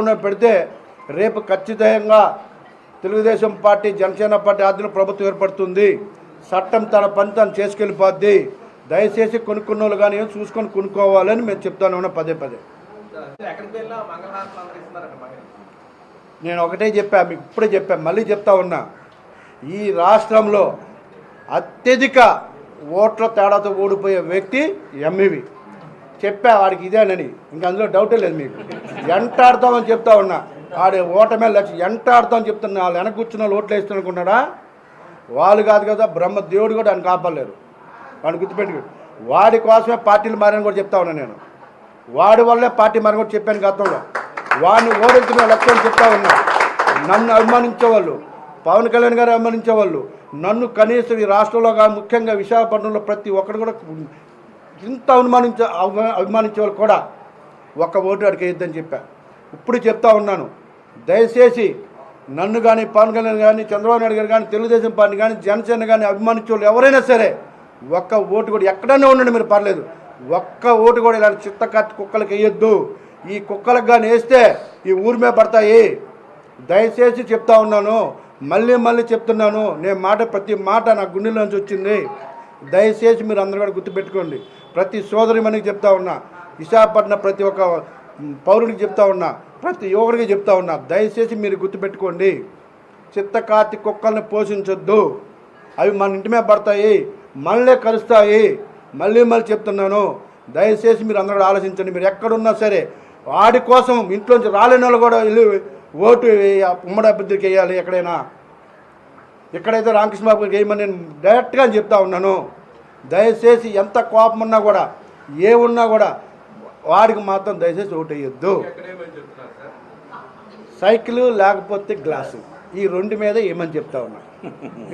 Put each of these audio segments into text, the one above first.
ఉన్న పెడితే రేపు ఖచ్చితంగా తెలుగుదేశం పార్టీ జనసేన పార్టీ ఆధ్వర్యంలో ప్రభుత్వం ఏర్పడుతుంది. చట్టం తన పని తను చేసుకెళ్ళిపోద్ది. దయచేసి కొనుక్కున్న వాళ్ళు కానీ చూసుకొని కొనుక్కోవాలని మేము చెప్తాను ఉన్నా పదే పదే. నేను ఒకటే చెప్పా మీకు ఇప్పుడే చెప్పా మళ్ళీ చెప్తా ఉన్నా. ఈ రాష్ట్రంలో అత్యధిక ఓట్ల తేడాతో ఓడిపోయే వ్యక్తి ఎంఈవి చెప్పా వాడికి ఇదేనని ఇంక అందులో డౌటే లేదు మీకు. ఎంటాడతామని చెప్తా ఉన్నా. వాడి ఓటమే లక్ష్యం. ఎంటాడతామని చెప్తున్నా. వాళ్ళు వెనక కూర్చున్న వాళ్ళు ఓట్లు వేస్తున్ననుకున్నాడా వాళ్ళు కాదు కదా బ్రహ్మ దేవుడు కూడా ఆయన కాపాడలేరు. వాడిని గుర్తుపెట్టుకు. వాడి కోసమే పార్టీలు మారని కూడా చెప్తా ఉన్నా నేను. వాడి వల్లే పార్టీ మారని కూడా చెప్పాను గతంలో. వాడిని ఓడించిన లక్ష్యం చెప్తా ఉన్నా. నన్ను అభిమానించేవాళ్ళు పవన్ కళ్యాణ్ గారు అభిమానించేవాళ్ళు నన్ను కనీసం ఈ రాష్ట్రంలో కానీ ముఖ్యంగా విశాఖపట్నంలో ప్రతి ఒక్కరు కూడా ఇంత అనుమానించ అభిమా- అభిమానించే వాళ్ళు కూడా ఒక్క ఓటు అడిగి వేయొద్దని చెప్పా. ఇప్పుడు చెప్తా ఉన్నాను. దయచేసి నన్ను కానీ పవన్ కళ్యాణ్ కానీ చంద్రబాబు నాయుడు గారు కానీ తెలుగుదేశం పార్టీ కానీ జనసేన కానీ అభిమానించే ఎవరైనా సరే ఒక్క ఓటు కూడా ఎక్కడైనా ఉండండి మీరు పర్లేదు. ఒక్క ఓటు కూడా ఇలాంటి చిత్త కత్తి కుక్కలకి వేయొద్దు. ఈ కుక్కలకు కానీ వేస్తే ఈ ఊరి మీద పడతాయి. దయచేసి చెప్తా ఉన్నాను. మళ్ళీ మళ్ళీ చెప్తున్నాను. నేను మాట ప్రతి మాట నా గుండెలోంచి వచ్చింది. దయచేసి మీరు అందరూ కూడా గుర్తుపెట్టుకోండి. ప్రతి సోదరి మనకి చెప్తా ఉన్నా విశాఖపట్నం ప్రతి ఒక్క పౌరుడికి చెప్తా ఉన్నా ప్రతి యువకుడికి చెప్తా ఉన్నా దయచేసి మీరు గుర్తుపెట్టుకోండి. చిత్తకాతి కుక్కల్ని పోషించొద్దు. అవి మన ఇంటి మీద పడతాయి మళ్ళీ కలుస్తాయి. మళ్ళీ మళ్ళీ చెప్తున్నాను దయచేసి మీరు అందరూ ఆలోచించండి. మీరు ఎక్కడున్నా సరే వాడి కోసం ఇంట్లోంచి రాలేని వాళ్ళు కూడా వెళ్ళి ఓటు వేయ- ఉమ్మడి అభ్యర్థికి వేయాలి ఎక్కడైనా. ఎక్కడైతే రామకృష్ణ బాబు గారికి వేయమని నేను డైరెక్ట్గా చెప్తా ఉన్నాను దయచేసి ఎంత కోపం ఉన్నా కూడా ఏ ఉన్నా కూడా వాడికి మాత్రం దయచేసి ఓటు వేయొద్దు. ఎక్కడేమని చెప్తున్నారు సార్? సైకిల్ లేకపోతే గ్లాసు. ఈ రెండు మీద ఏమని చెప్తా ఉన్నా?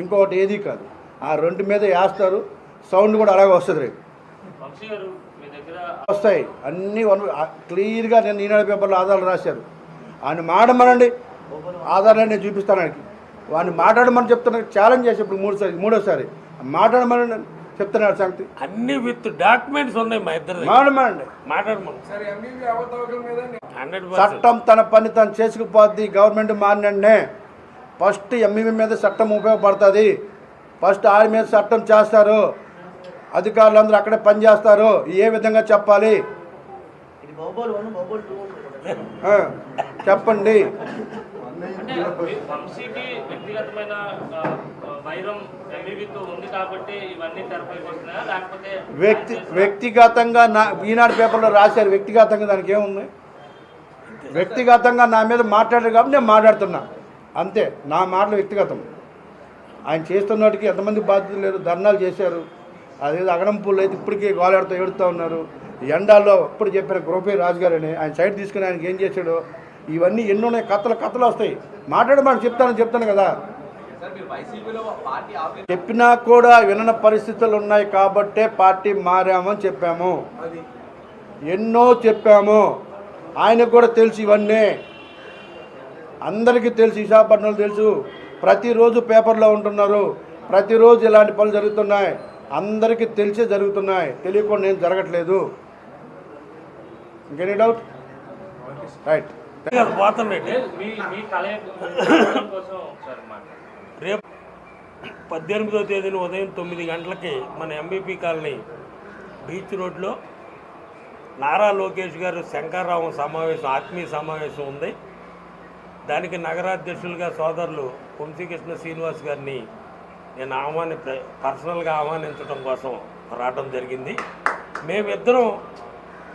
ఇంకొకటి ఏది కాదు. ఆ రెండు మీద వేస్తారు. సౌండ్ కూడా అలాగే వస్తుంది రేపు. వంశీ గారు మీ దగ్గర వస్తాయి. అన్నీ వన్ క్లియర్గా నేను ఈనాడు పేపర్లో ఆధారాలు రాశారు. ఆయన మాడమనండి. ఆధారాలు నేను చూపిస్తాను ఆయనకి. వాడిని మాట్లాడమని చెప్తున్నాను ఛాలెంజ్ చేసి ఇప్పుడు మూడుసారి మూడోసారి. మాట్లాడమని చెప్తున్నాడు సంగతి. అన్ని విత్ డాక్యుమెంట్స్ ఉన్నాయి మా ఇద్దరు మాడమనండి మాట్లాడమను సార్ ఎంబీబీ అవతవకల మీద హండ్రెడ్ చట్టం తన పని తను చేసుకుపోద్ది గవర్నమెంట్ మారినండే ఫస్ట్ ఎంఈవి మీద చట్టం ఉపయోగపడుతుంది. ఫస్ట్ ఆడి మీద చట్టం చేస్తారు. అధికారులందరూ అక్కడే పని చేస్తారు. ఏ విధంగా చెప్పాలి? చెప్పండి. వంశీకి వ్యక్తిగతమైన వైరం ఎంబీబీతో ఉంది కాబట్టి ఇవన్నీ తెరపైకి వస్తున్నాయా? లేకపోతే వ్యక్తి వ్యక్తిగతంగా నా ఈనాడు పేపర్లో రాశారు వ్యక్తిగతంగా దానికి ఏముంది? వ్యక్తిగతంగా నా మీద మాట్లాడారు కాబట్టి నేను మాట్లాడుతున్నా. అంతే నా మాటలు వ్యక్తిగతం. ఆయన చేస్తున్నటికి ఎంతమంది బాధ్యతలు లేరు ధర్నాలు చేశారు. అదేదో అగడంపూళ్ళు అయితే ఇప్పటికీ గోలాడుతూ ఏడుతూ ఉన్నారు. ఎండాల్లో ఇప్పుడు చెప్పిన గృహపై రాజు గారని ఆయన సైడ్ తీసుకుని ఆయనకి ఏం చేశాడు ఇవన్నీ ఎన్నో ఉన్నాయి కథలు కథలు వస్తాయి. మాట్లాడమని చెప్తానని చెప్తాను కదా. చెప్పినా కూడా వినని పరిస్థితులు ఉన్నాయి కాబట్టే పార్టీ మారామని చెప్పాము. ఎన్నో చెప్పాము. ఆయనకు కూడా తెలుసు ఇవన్నీ. అందరికీ తెలుసు విశాఖపట్నంలో తెలుసు. ప్రతిరోజు పేపర్లో ఉంటున్నారు. ప్రతిరోజు ఇలాంటి పనులు జరుగుతున్నాయి. అందరికీ తెలిసే జరుగుతున్నాయి. తెలియకుండా ఏం జరగట్లేదు. ఇంకెనీ డౌట్ రైట్ రేపు పద్దెనిమిదో తేదీన ఉదయం తొమ్మిది గంటలకి మన ఎంబీపీ కాలనీ బీచ్ రోడ్లో నారా లోకేష్ గారు శంకర్రావు సమావేశం ఆత్మీయ సమావేశం ఉంది. దానికి నగరాధ్యక్షులుగా సోదరులు వంశీకృష్ణ శ్రీనివాస్ గారిని నేను ఆహ్వాని పర్సనల్గా ఆహ్వానించడం కోసం రావడం జరిగింది. మేమిద్దరం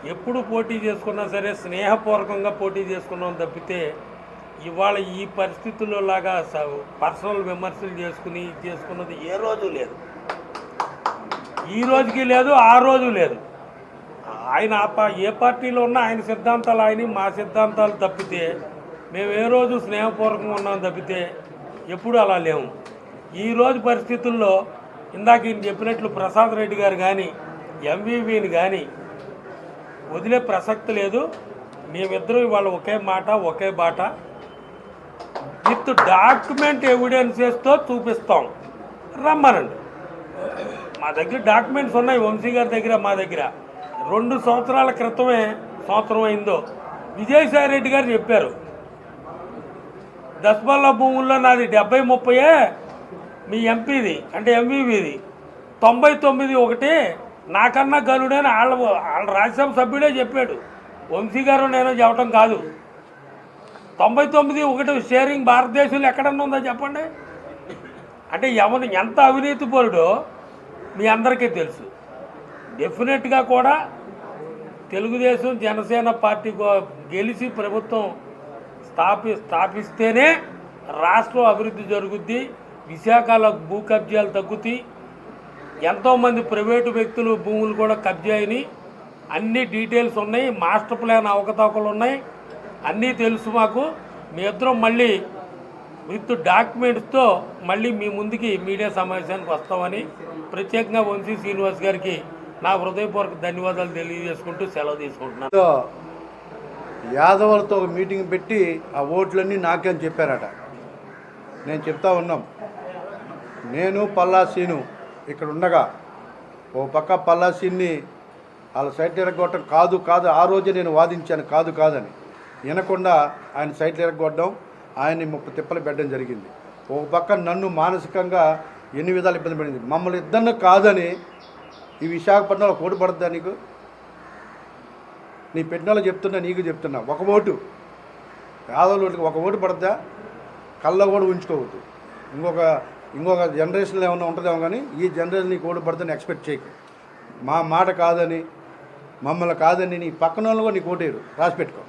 ఎప్పుడు పోటీ చేసుకున్నా సరే స్నేహపూర్వకంగా పోటీ చేసుకున్నాం తప్పితే ఇవాళ ఈ పరిస్థితుల్లో లాగా స- పర్సనల్ విమర్శలు చేసుకుని చేసుకున్నది ఏ రోజు లేదు. ఈ రోజుకి లేదు ఆ రోజు లేదు. ఆయన ఆ ఏ పార్టీలో ఉన్నా ఆయన సిద్ధాంతాలు ఆయన మా సిద్ధాంతాలు తప్పితే మేము ఏ రోజు స్నేహపూర్వకంగా ఉన్నాం తప్పితే ఎప్పుడు అలా లేము ఈ రోజు పరిస్థితుల్లో ఇందాక ఈయన చెప్పినట్లు ప్రసాద్ రెడ్డి గారు కానీ ఎంవీవీని కానీ వదిలే ప్రసక్తి లేదు. మేమిద్దరం ఇవాళ ఒకే మాట ఒకే బాట. విత్ డాక్యుమెంట్ ఎవిడెన్సెస్తో చూపిస్తాం. రమ్మనండి. మా దగ్గర డాక్యుమెంట్స్ ఉన్నాయి వంశీ గారి దగ్గర మా దగ్గర. రెండు సంవత్సరాల క్రితమే సంవత్సరం అయిందో. విజయసాయి రెడ్డి గారు చెప్పారు. దస్మల్ల భూముల్లో నాది డెబ్బై ముప్పయే మీ ఎంపీది అంటే ఎంవీవీది. తొంభై తొమ్మిది ఒకటి నాకన్నా గనుడని వాళ్ళ వాళ్ళ రాజ్యసభ సభ్యుడే చెప్పాడు. వంశీ గారు నేను చెప్పటం కాదు. తొంభై తొమ్మిది ఒకటి షేరింగ్ భారతదేశంలో ఎక్కడన్నా ఉందో చెప్పండి? అంటే ఎవరు ఎంత అవినీతి పరుడో మీ అందరికీ తెలుసు. డెఫినెట్గా కూడా తెలుగుదేశం జనసేన పార్టీ గెలిచి ప్రభుత్వం స్థాపి స్థాపిస్తేనే రాష్ట్రం అభివృద్ధి జరుగుద్ది. విశాఖలో భూ కబ్జాలు తగ్గుతాయి. ఎంతోమంది ప్రైవేటు వ్యక్తులు భూములు కూడా కబ్జా అయినాయి. అన్ని డీటెయిల్స్ ఉన్నాయి మాస్టర్ ప్లాన్ అవకతవకలు ఉన్నాయి. అన్నీ తెలుసు మాకు. మీ ఇద్దరం మళ్ళీ విత్ డాక్యుమెంట్స్తో మళ్ళీ మీ ముందుకి మీడియా సమావేశానికి వస్తామని ప్రత్యేకంగా వంశీ శ్రీనివాస్ గారికి నా హృదయపూర్వక ధన్యవాదాలు తెలియజేసుకుంటూ సెలవు తీసుకుంటున్నాను. యాదవులతో ఒక మీటింగ్ పెట్టి ఆ ఓట్లన్నీ నాకే అని చెప్పారట. నేను చెప్తా ఉన్నాం. నేను పల్లా సీను ఇక్కడ ఉండగా ఓ పక్క పల్లాసిని వాళ్ళ సైట్ ఎరగొట్టడం కాదు కాదు ఆ రోజే నేను వాదించాను కాదు కాదని. వినకుండా ఆయన సైట్లు ఎరగొట్టడం ఆయన్ని ముప్పై తిప్పలు పెట్టడం జరిగింది. ఒక పక్క నన్ను మానసికంగా ఎన్ని విధాలు ఇబ్బంది పడింది. మమ్మల్ని ఇద్దరిని కాదని ఈ విశాఖపట్నంలో ఓటు పడద్దా నీకు? నీ పెట్టిన చెప్తున్నా నీకు చెప్తున్నా. ఒక ఓటు. యాదవ్ ఒక ఓటు పడద్దా? కళ్ళ కూడా ఉంచుకోవద్దు. ఇంకొక ఇంకొక జనరేషన్లో ఏమైనా ఉంటుందేమో కానీ ఈ జనరేషన్ నీకు ఓటు పడుతుందని ఎక్స్పెక్ట్ చేయకు. మా మాట కాదని మమ్మల్ని కాదని నీ పక్కన వాళ్ళు కూడా నీకు ఓటేరు రాసి పెట్టుకో.